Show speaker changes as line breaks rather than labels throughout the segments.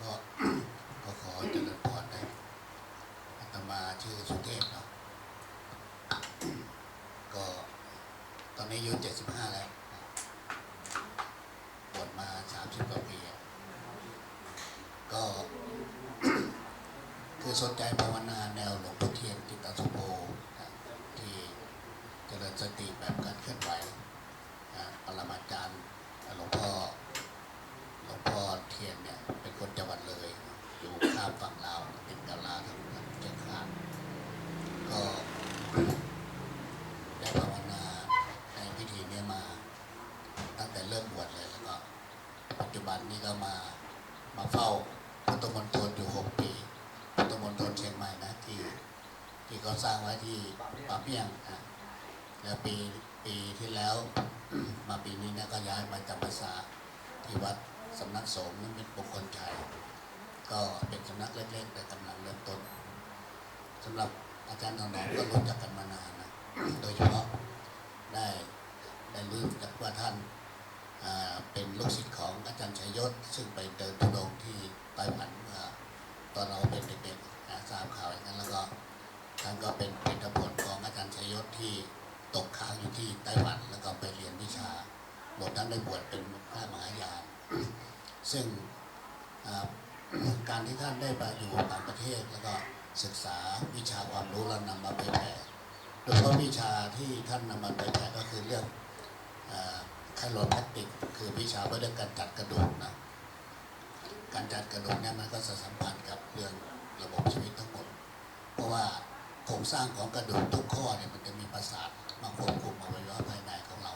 ก็ก็ขอเจริญพรนะอาตมาชื่อสุเทพเนาะก็ตอนนี้อายุเจ็ดสิบห้าแล้วบวชมาสามสิบกว่าปีอะก็คือสนใจภาวนาแนวหลวงพ่อเทียนติตาสุโภนะที่เจริญสติแบบการเคลื่อนไหวนะปรมาจารย์หลวงพ่อ หลวงพ่อเทียนเนี่ยเป็นคนจังหวัดเลย อยู่ข้ามฝั่งลาวติดกับลาวทางทางเชียงคานก็ ได้ภาวนาในพิธีเนี้มา ตั้งแต่เริ่มบวชเลยแล้วก็ ปัจจุบันนี้ก็มามาเฝ้าพุทธมณฑลอยู่หกปีพุทธมณฑลเชียงใหม่นะที่ที่เขาสร้างไว้ที่ ป่าเมี่ยงนะแล้วปีปีที่แล้วมาปีนี้นี่ยก็ย้ายมาจำพรรษาที่วัดสำนักสงฆ์นิมิตบุคคลชัยก็เป็นสำนักเล็กๆแต่กำลังเริ่มต้นสำหรับอาจารย์ถนอมก็รู้จักกันมานานนะโดยเฉพาะได้ได้รู้จักว่าท่านเป็นลูกศิษย์ของอาจารย์ชัยยศ ซึ่งไปเดินทุดงที่ไต้หวันเมื่อตอนเราเป็นเด็กๆนะทราบข่าวอย่างนั้นแล้วก็ ท่านก็เป็นเป็นผลของอาจารย์ชัยยศที่ตกค้างอยู่ที่ไต้หวันแล้วก็ไปเรียนวิชารวมทั้งได้บวชเป็นพระมหายานซึ่งการที่ท่านได้ไปอยู่ต่างประเทศแล้วก็ศึกษาวิชาความรู้แล้วนำมาเผยแผ่โดยเฉพาะวิชาที่ท่านนำมาเผยแผ่ก็คือเรื่องไคโรแพคติก คือวิชาเรื่องการจัดกระดูกนะการจัดกระดูกเนี่ยมันก็สัมพันธ์กับเรื่องระบบชีวิตทั้งหมดเพราะว่า โครงสร้างของกระดูกทุกข้อเนี่ยมันจะมีประสาทมาควบคุมอวัยวะภายในของเรา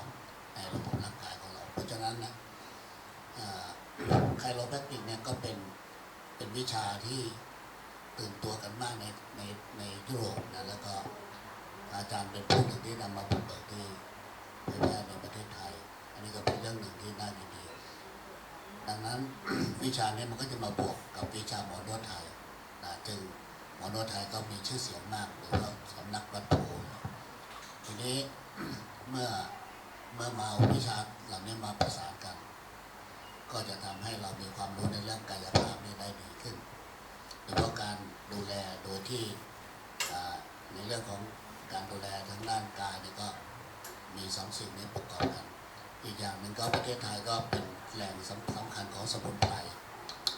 ในระบบร่างกายของเรา เพราะฉะนั้นนะไคลโรแพคติกเนี่ยก็เป็นเป็นวิชาที่ตื่นตัวกันมากในในในยุโรปนะแล้วก็อาจารย์เป็นผู้หนึ่งที่นำมาบุกเบิกที่เผยแพร่ในประเทศไทย อันนี้ก็เป็นเรื่องหนึ่งที่น่ายินดี ดังนั้นวิชานี้มันก็จะมาบวกกับวิชาหมอนวดไทยนะจึง หมอนวดไทยก็มีชื่อเสียงมากหรือว่าสำนักวัดโพทีนี้เมื่อเมื่อมาเอาวิชาเหล่านี้มาประสานกัน ก็จะทำให้เรามีความรู้ในเรื่องกายภาพนี้ได้ดีขึ้นโดยเฉพาะการดูแลโดยที่ในเรื่องของการดูแลทางด้านกายนี่ก็มีสองสิ่งนี้ประกอบกัน อีกอย่างหนึ่งก็ประเทศไทยก็เป็นแหล่งสำสำคัญของสมุนไพร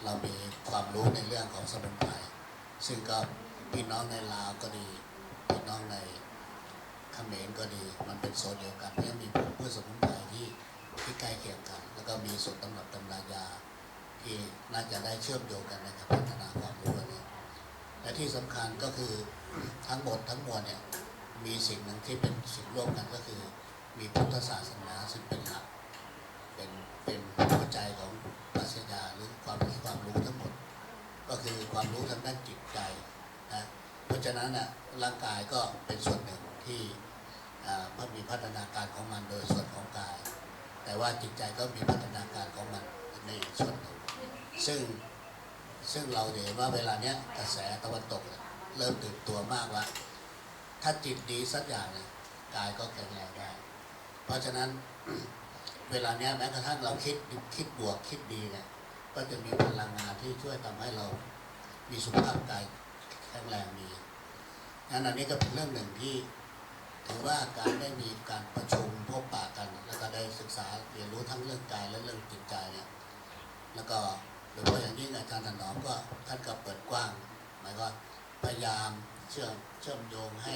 เรามีความรู้ในเรื่องของสมุนไพร ซึ่งก็พี่น้องในลาวก็ดี พี่น้องในเขมรก็ดี มันเป็นโซนเดียวกันเนี่มีพืชสมุนไพรที่ที่ใกล้เคียงกัน แล้วก็มีสูตรตำรับตำรายาที่น่าจะได้เชื่อมโยงกันในการพัฒนาความรู้นี้และที่สำคัญก็คือทั้งหมดทั้งมวลเนี่ยมีสิ่งหนึ่งที่เป็นสิ่งร่วมกันก็คือ มีพุทธศาสนาซึ่งเป็นหลักเป็นเป็นหัวใจของปรัชญาหรือความรู้ความรู้ทั้ ก็คือความรู้ทางด้านจิตใจนะเพราะฉะนั้นน่ะร่างกายก็เป็นส่วนหนึ่งที่มันมีพัฒนาการของมันโดยส่วนของกาย แต่ว่าจิตใจก็มีพัฒนาการของมันในอีกส่วนหนึ่งซึ่งซึ่งเราเห็นว่าเวลาเนี้ยกระแสตะวันตกเนี่ยเริ่มตื่นตัวมากว่าถ้าจิตดีสักอย่างเนี่ยกายก็แข็งแรงได้ เพราะฉะนั้นเวลาเนี้ยแม้กระทั่งเราคิดคิดบวกคิดดีเนี่ย ก็จะมีพลังงานที่ช่วยทำให้เรามีสุขภาพกายแข็งแรงมีงั้นอันนี้ก็เป็นเรื่องหนึ่งที่ถือว่าการได้มีการประชุมพบปะกัน แล้วก็ได้ศึกษาเรียนรู้ทั้งเรื่องกายและเรื่องจิตใจเนี่ยแล้วก็โดยเฉพาะอย่างยิ่งอาจารย์ถนอมก็ท่านก็เปิดกว้างหมายก็พยายามเชื่อมเชื่อมโยงให้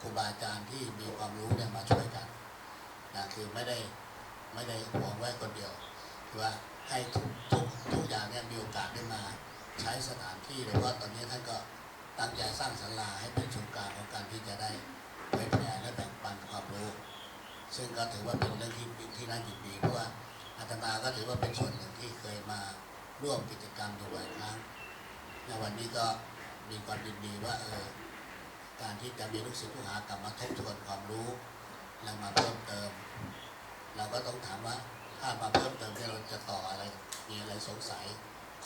ครูบาอาจารย์ที่มีความรู้เนี่ยมาช่วยกันนะคือไม่ได้ไม่ได้หวงไว้คนเดียวคือว่าให้ทุกทุก กอย่างเนี่ยมีโอกาสได้มาใช้สถานที่โดยเฉพาตอนนี้ท่านก็ตั้งใจสร้างศาลาให้เป็นศูนย์กลางของการที่จะได้เผยแผ่และแบ่งปันความรู้ ซึ่งก็ถือว่าเป็นเรื่องที่ที่น่ายินดีเพราะว่าอาตมาก็ถือว่าเป็นส่วนหนึ่งที่เคยมาร่วมกิจกรรมอยู่หลายครั้งในวันนี้ก็มีความยินดีว่าเออการที่จะมีลูกศิษย์ลูกหากลับมาทบทวนความรู้และมาเพิ่มเติม เราก็ต้องถามว่าถ้ามาเพิ่มเติมเนี่ยเราจะต่ออะไร มีอะไรสงสัย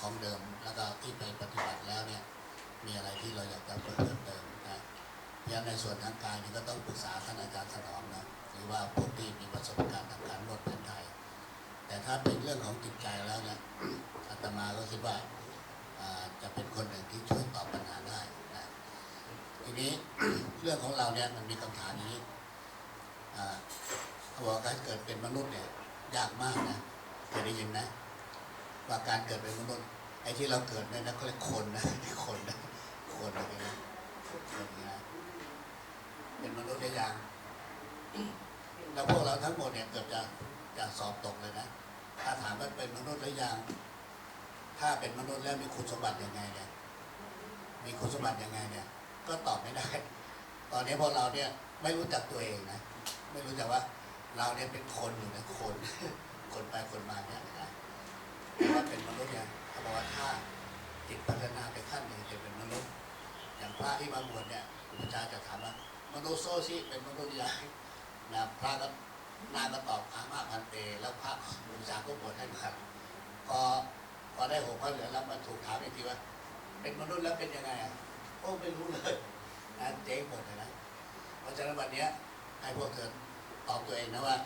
ของเดิม แล้วก็ที่ไปปฏิบัติแล้วเนี่ย มีอะไรที่เราอยากจะเพิ่มเติมนะยังในส่วนทางกายนี่ก็ต้องปรึกษาท่านอาจารย์สนอมนะหรือว่าผู้ที่มีประสบการณ์ทางการนวดแผนไทย แต่ถ้าเป็นเรื่องของจิตใจแล้วเนี่ยอาตมาก็คิดว่าจะเป็นคนหนึ่งที่ช่วยตอบปัญหาได้นะทีนี้เรื่องของเราเนี่ยมันมีคำถามนี้อ่าเขาบอกการเกิดเป็นมนุษย์เนี่ยยากมากนะเคยได้ยินนะ ว่าการเกิดเป็นมนุษย์ไอ้ที่เราเกิดเนี่ยนะเขาเรียกคนนะที่คนนะคนอะไรนะคนนะเป็นมนุษย์ได้ยังแล้วพวกเราทั้งหมดเนี่ยเกือบจะจะสอบตกเลยนะถ้าถามว่าเป็นมนุษย์หรือยัง ถ้าเป็นมนุษย์แล้วมีคุณสมบัติยังไงเนี่ยมีคุณสมบัติยังไงเนี่ย ก็ตอบไม่ได้ ตอนนี้พวกเราเนี่ยไม่รู้จักตัวเองนะไม่รู้จักว่า เราเนี่ยเป็นคนอยู่นะคน คนไปคนมาเนี่ยนะ ว่าเป็นมนุษย์เนี่ยเขาบอกว่าถ้าจิตพัฒนาไปขั้นหนึ่งจะเป็นมนุษย์ อย่างพระที่มาบวชเนี่ยครูอาจารย์จะถามว่ามนุษย์โซชิเป็นมนุษย์ยังนะพระก็นางก็ตอบอามาพันเตแล้วพระครูอาจารย์ก็บวชให้มาพอพอได้หกพระเหลือแล้วมาถูกถามอีกทีว่า เป็นมนุษย์แล้วเป็นยังไงอะโอ้ไม่รู้เลยนะเจ๊งหมดเลยนะเพราะฉะนั้นวันเนี้ยให้พวกเธอตอบตัวเองนะว่า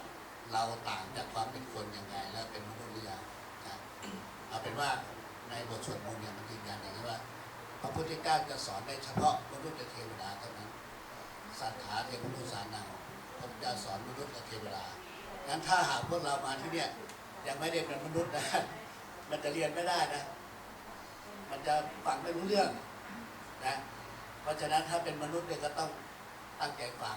เราต่างจากความเป็นคนยังไง แล้วเป็นมนุษย์หรือยัง เอาเป็นว่าในบทสวดมนต์เนี่ยมันยืนยันอย่างนี้ว่า พระพุทธเจ้าจะสอนได้เฉพาะมนุษย์กับเทวดาเท่านั้นสัทธาเทวนุสานังพระพุทธเจ้าสอนมนุษย์กับเทวดางั้นถ้าหากพวกเรามาที่เนี่ยยังไม่ได้เป็นมนุษย์นะมันจะเรียนไม่ได้นะ มันจะฟังไม่รู้เรื่องนะเพราะฉะนั้นถ้าเป็นมนุษย์เนี่ยก็ต้องตั้งใจฟัง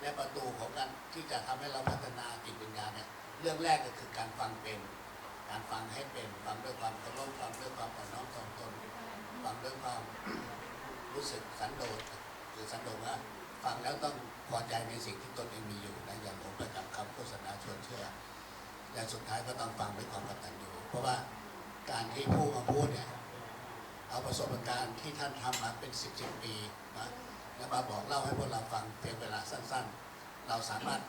และประตูของการที่จะทำให้เราพัฒนาจิตวิญญาณเนี่ยเรื่องแรกก็คือการฟังเป็น การฟังให้เป็นฟังด้วยความเคารพฟังด้วยความอ่อนน้อมถ่อมตนฟังด้วยความรู้สึกสันโดษคือสันโดษว่าฟังแล้วต้องพอใจในสิ่งที่ตนเองมีอยู่นะอย่าหลงไปกับคำโฆษณาชวนเชื่อและสุดท้ายก็ต้องฟังด้วยความกตัญญูเพราะว่าการที่ผู้มาพูดเนี่ยเอาประสบการณ์ที่ท่านทำมาเป็นสิบสิบปีนะแล้วมาบอกเล่าให้พวกเราฟังเพียงเวลาสั้น ๆ เราสามารถ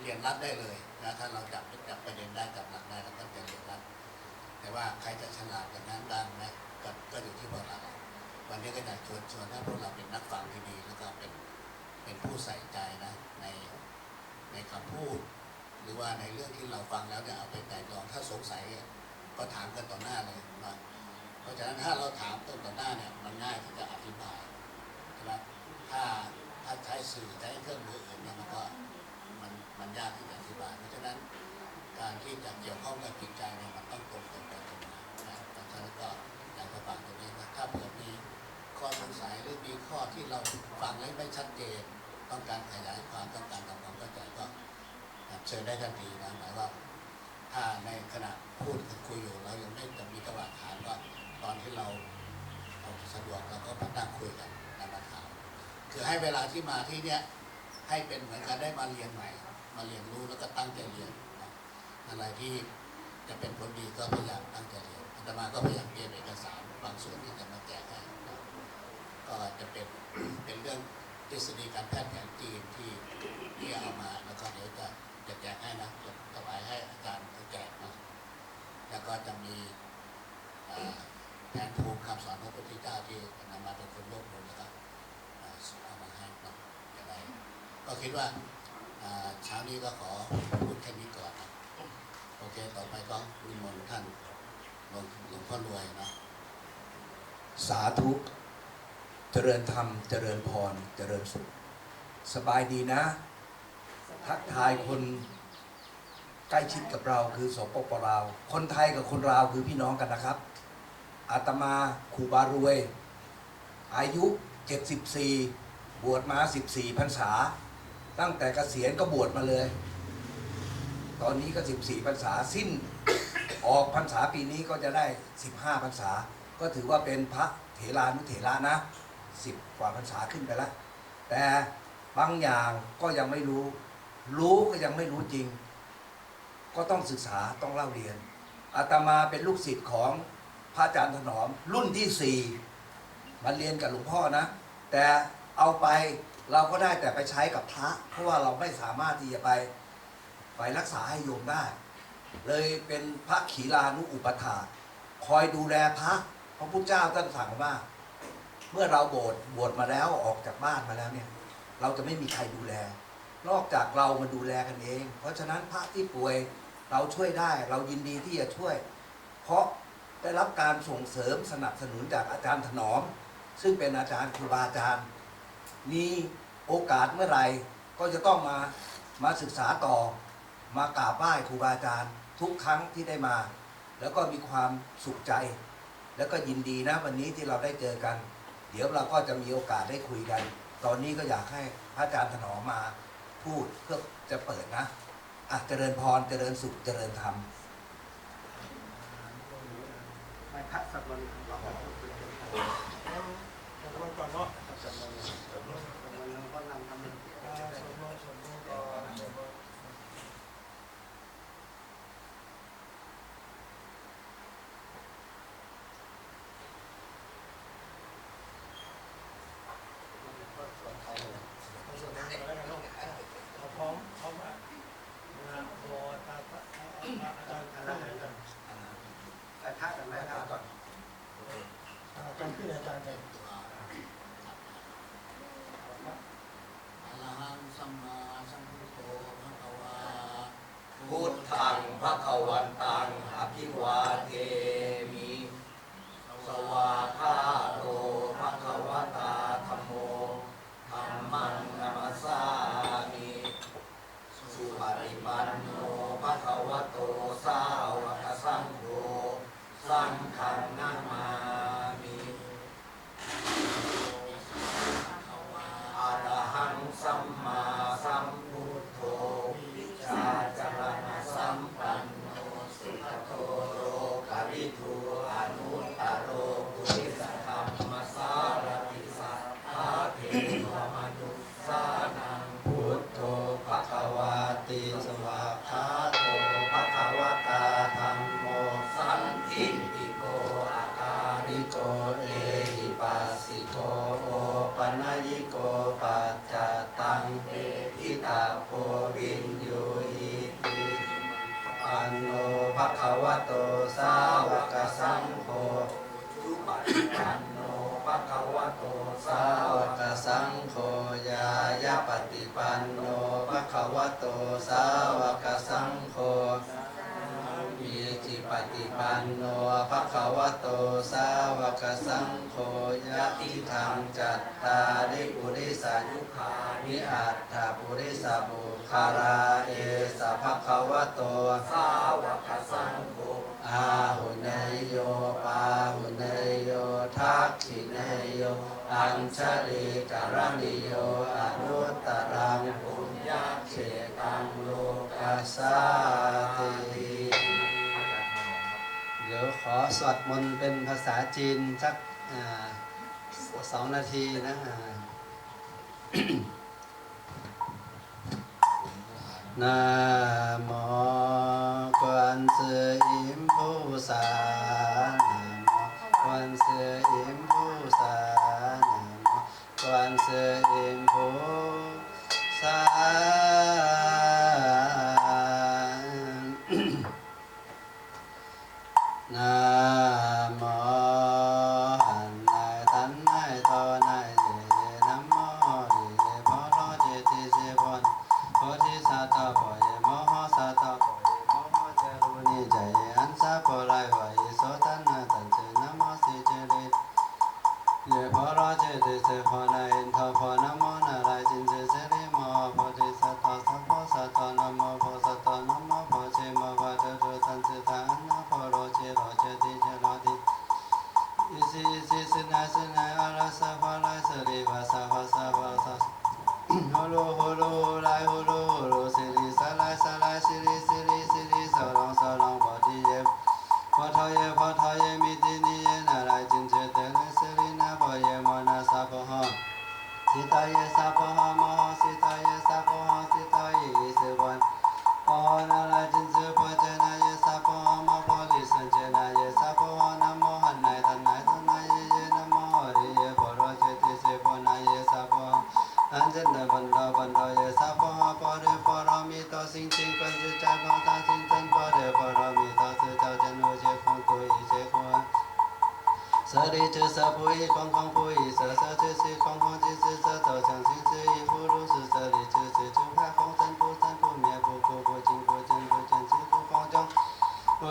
เรียนรับได้เลยนะถ้าเราจับจับประเด็นได้ ว่าในเรื่องที่เราฟังแล้วเนี่ยเอาไปไต่ตรองถ้าสงสัยก็ถามกันต่อหน้าเลยว่าเพราะฉะนั้นถ้าเราถามต้นต่อหน้าเนี่ยมันง่ายที่จะอธิบายใช่ไหมถ้าถ้าใช้สื่อใช้เครื่องมืออื่นเนี่ยมันก็มันมันยากที่จะอธิบาย เพราะฉะนั้นการที่จะเกี่ยวข้องกับจิตใจเนี่ยมันต้องตรงตรงไปตรงมานะเพราะฉะนั้นก็อยากจะฝากตรงนี้นะถ้าเผื่อมีข้อสงสัยหรือมีข้อที่เราฟังแล้วไม่ชัดเจน ต้องการขยาย เชิญได้ทันทีนะหมายว่า ถ้าในขณะพูดคุยอยู่เรายังไม่จะมีจังหวะถานว่า ตอนที่เราเราสะดวกเราก็มานั่งคุยกันในมาถามคือให้เวลาที่มาที่เนี้ยให้เป็นเหมือนกันได้มาเรียนใหม่ มาเรียนรู้แล้วก็ตั้งใจเรียนอะไรที่จะเป็นผลดีก็พยายาม ว่าเช้านี้ก็ขอพูดแค่นี้ก่อนนะโอเค ต่อไปก็นิมนต์ท่านหลวงงพ่อรวยนะ
สาธุ เจริญธรรม เจริญพร เจริญสุข สบายดีนะ ทักทายคนใกล้ชิดกับเราคือสปปลาว คนไทยกับคนลาวคือพี่น้องกันนะครับ อาตมาครูบารวย อายุ 74 บวชมา 14พรรษา ตั้งแต่เกษียณก็บวชมาเลย ตอนนี้ก็ 14พรรษาสิ้น ออกพรรษาปีนี้ก็จะได้ 15พรรษา ก็ถือว่าเป็นพระเถรานุเถระนะสิบกว่าพรรษาขึ้นไปแล้ว แต่บางอย่างก็ยังไม่รู้ รู้ก็ยังไม่รู้จริง ก็ต้องศึกษาต้องเล่าเรียนอาตมาเป็นลูกศิษย์ของพระอาจารย์ถนอมรุ่นที่สี่มาเรียนกับหลวงพ่อนะ แต่เอาไป เราก็ได้แต่ไปใช้กับพระเพราะว่าเราไม่สามารถที่จะไปไปรักษาให้โยมได้ เลยเป็นพระขีลานุอุปถาคอยดูแลพระพระพุทธเจ้าท่านสั่งว่า เมื่อเราโบสถ์บวชมาแล้วออกจากบ้านมาแล้วเนี่ย เราจะไม่มีใครดูแล นอกจากเรามาดูแลกันเอง เพราะฉะนั้นพระที่ป่วยเราช่วยได้ เรายินดีที่จะช่วย เพราะได้รับการส่งเสริมสนับสนุนจากอาจารย์ถนอม ซึ่งเป็นอาจารย์ครูบาอาจารย์ มีโอกาสเมื่อไหร่ก็จะต้องมามาศึกษาต่อ มากราบไหว้ครูบาอาจารย์ ทุกครั้งที่ได้มา แล้วก็มีความสุขใจ แล้วก็ยินดีนะวันนี้ที่เราได้เจอกัน เดี๋ยวเราก็จะมีโอกาสได้คุยกัน ตอนนี้ก็อยากให้พระอาจารย์ถนอมมาพูดเพื่อจะเปิดนะอะเจริญพรเจริญสุขเจริญธรรม
ไปพักสักวันหลังก่อน
เนาะ
โตสาวกสังโฆทุปปันโนปะคะวะโตสาวกสังโฆญาญาปฏิปันโนปะคะวะโตสาวกสังโฆมีจิปฏิปันโนภะคะวะโตสาวกสังโฆญาติธรรมจัตตาริปุริสายุคานิอัตถปุริสบุคาราเอสภะคะวะโตสาวกสังโฆ อาหุนยโยปาหุนยโยทักขินยโย อัญชลีกรณิโยอนุตตรังปุญญาเขตังโลกัสสาติ
เดี๋ยวขอสวดมนต์เป็นภาษาจีนสักสองนาทีนะ南无观世音。菩萨南无观世音菩萨南无观世音菩萨。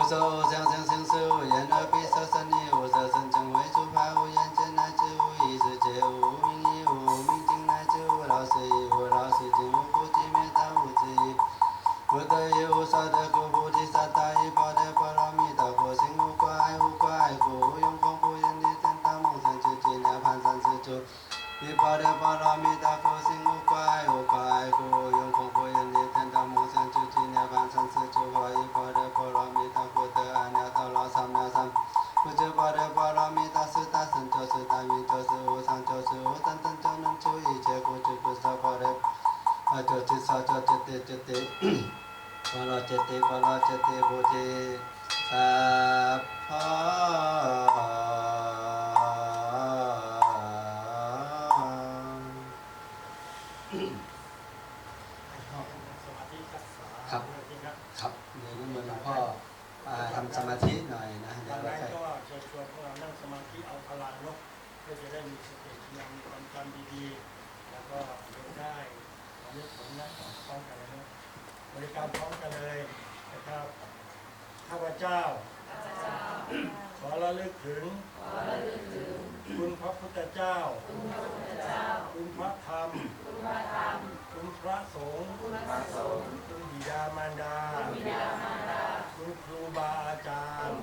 受，相生相受，缘而必受生。 สาจจิตติจิตติปะละจิตติปะละจิตติบุติสัพพะครับ ครับ เดี๋ยวนิมนต์หลวงพ่อมาทำสมาธิหน่อยนะเดี๋
ดั
ยว
ง
เรา
นั้น
ค่อย
ก็เชิญชวนพวกเรานั่งสมาธิเอาพลังเนาะเพื่อจะได้มีสติยังมีความจำดีๆ แล้วก็ ยกผมนั่งพร้อมกันเลยนะบริการพร้อมกันเลยนะครับข้าพเจ้า ขอระลึกถึง คุณพระพุทธเจ้า คุณพระธรรม คุณพระสงฆ์ คุณบิดามารดา คุณครูบาอาจารย์